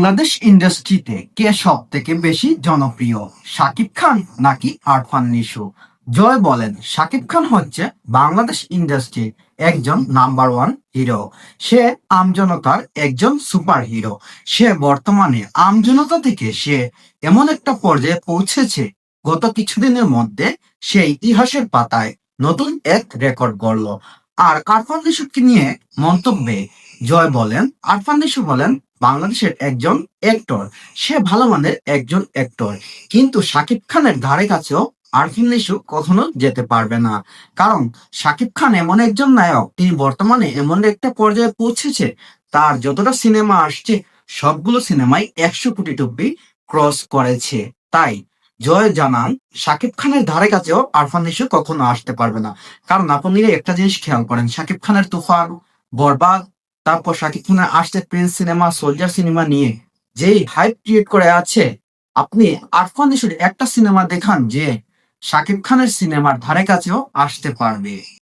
বাংলাদেশ ইন্ডাস্ট্রিতে কে সব থেকে বেশি জনপ্রিয়, শাকিব খান নাকি আরফান নিশো? জয় বলেন, শাকিব খান হচ্ছে বাংলাদেশ ইন্ডাস্ট্রির একজন নাম্বার ওয়ান হিরো সে আমজনতার একজন সুপার হিরো সে বর্তমানে আমজনতা থেকে সে এমন একটা পর্যায়ে পৌঁছেছে, গত কিছুদিনের মধ্যে সে ইতিহাসের পাতায় নতুন এক রেকর্ড গড়ল। আর আরফান নিশোকে নিয়ে মন্তব্যে জয় বলেন, আরফান নিশো বলেন বাংলাদেশের একজন অ্যাক্টর সে ভালো মানের একজন অ্যাক্টর কিন্তু শাকিব খানের ধারে কাছেও আরফান নিশো কখনো যেতে পারবে না। কারণ শাকিব খান এমন একজন নায়ক, তিনি বর্তমানে এমন একটা পর্যায়ে পৌঁছেছে, তার যতটা সিনেমা আসছে, সবগুলো সিনেমাই একশো কোটি টুপি ক্রস করেছে। তাই জয় জানান, শাকিব খানের ধারে কাছেও আরফান নিশো কখনো আসতে পারবে না। কারণ আপনি একটা জিনিস খেয়াল করেন, শাকিব খানের তুফান, বরবাদ তারপর শাকিব খানের আসছে প্রিন্স সিনেমা, সোলজার সিনেমা নিয়ে। যেই হাইপ ক্রিয়েট করে আছে, আপনি আরফান ইস্যুর একটা সিনেমা দেখান যে শাকিব খানের সিনেমার ধারে কাছেও আসতে পারবে।